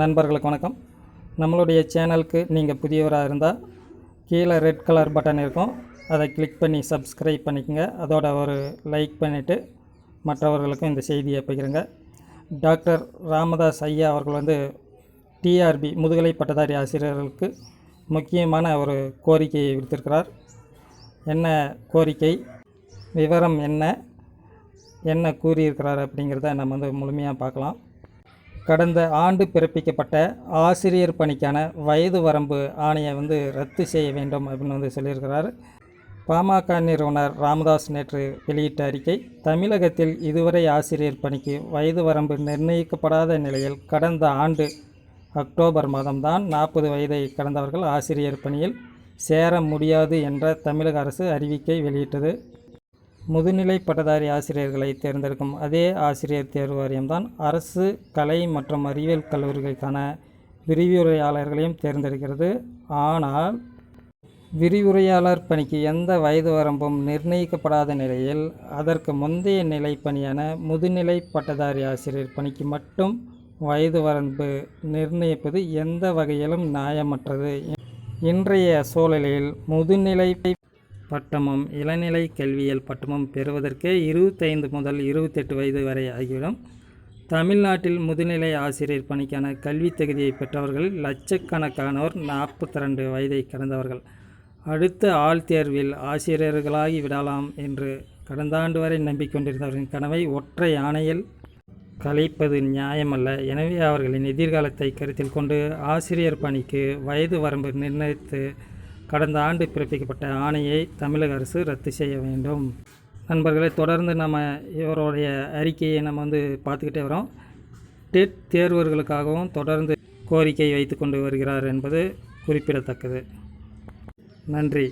நண்பர்களுக்கு வணக்கம். நம்மளுடைய சேனலுக்கு நீங்கள் புதியவராக இருந்தால் கீழே ரெட் கலர் பட்டன் இருக்கும். அதை கிளிக் பண்ணி சப்ஸ்கிரைப் பண்ணிக்கோங்க. அதோட ஒரு லைக் பண்ணிவிட்டு மற்றவர்களுக்கும் இந்த செய்தியை பகிருங்க. டாக்டர் ராமதாஸ் ஐயா அவர்கள் வந்து டிஆர்பி முதுகலை பட்டதாரி ஆசிரியர்களுக்கு முக்கியமான ஒரு கோரிக்கையை விடுத்திருக்கிறார். என்ன கோரிக்கை? விவரம் என்ன? என்ன கூறியிருக்கிறார் அப்படிங்கிறத நம்ம வந்து முழுமையாக பார்க்கலாம். கடந்த ஆண்டு பிறப்பிக்கப்பட்ட ஆசிரியர் பணிக்கான வயது வரம்பு ஆணையை வந்து ரத்து செய்ய வேண்டும் அப்படின்னு வந்து சொல்லியிருக்கிறார். பாமக நிறுவனர் ராமதாஸ் நேற்று வெளியிட்ட அறிக்கை தமிழகத்தில் இதுவரை ஆசிரியர் பணிக்கு வயது வரம்பு நிர்ணயிக்கப்படாத நிலையில் கடந்த ஆண்டு அக்டோபர் மாதம்தான் நாற்பது வயதை கடந்தவர்கள் ஆசிரியர் பணியில் சேர முடியாது என்ற தமிழக அரசு அறிவிக்கை வெளியிட்டது. முதுநிலை பட்டதாரி ஆசிரியர்களை தேர்ந்தெடுக்கும் அதே ஆசிரியர் தேர்வு வாரியம்தான் அரசு கலை மற்றும் அறிவியல் கல்லூரிகளுக்கான விரிவுரையாளர்களையும் தேர்ந்தெடுக்கிறது. ஆனால் விரிவுரையாளர் பணிக்கு எந்த வயது வரம்பும் நிர்ணயிக்கப்படாத நிலையில் அதற்கு முந்தைய நிலை பணியான முதுநிலை பட்டதாரி ஆசிரியர் பணிக்கு மட்டும் வயது வரம்பு நிர்ணயிப்பது எந்த வகையிலும் நியாயமற்றது. இன்றைய சூழலில் முதுநிலை பட்டமும் இளநிலை கல்வியியல் பட்டமும் பெறுவதற்கே இருபத்தைந்து முதல் இருபத்தெட்டு வயது வரை ஆகிவிடும். தமிழ்நாட்டில் முதுநிலை ஆசிரியர் பணிக்கான கல்வித் தகுதியை பெற்றவர்கள் லட்சக்கணக்கானோர் நாற்பத்தி ரெண்டு வயதை கடந்தவர்கள். அடுத்த ஆள் தேர்வில் ஆசிரியர்களாகி விடலாம் என்று கடந்த ஆண்டு வரை நம்பிக்கொண்டிருந்தவர்களின் கனவை ஒற்றை ஆணையில் கலைப்பது நியாயமல்ல. எனவே அவர்களின் எதிர்காலத்தை கருத்தில் கொண்டு ஆசிரியர் பணிக்கு வயது வரம்பு நிர்ணயித்து கடந்த ஆண்டு பிறப்பிக்கப்பட்ட ஆணையை தமிழக அரசு ரத்து செய்ய வேண்டும். நண்பர்களை தொடர்ந்து நம்ம இவருடைய அறிக்கையை நம்ம வந்து பார்த்துக்கிட்டே வரோம். டெட் தேர்வர்களுக்காகவும் தொடர்ந்து கோரிக்கை வைத்து கொண்டு வருகிறார் என்பது குறிப்பிடத்தக்கது. நன்றி.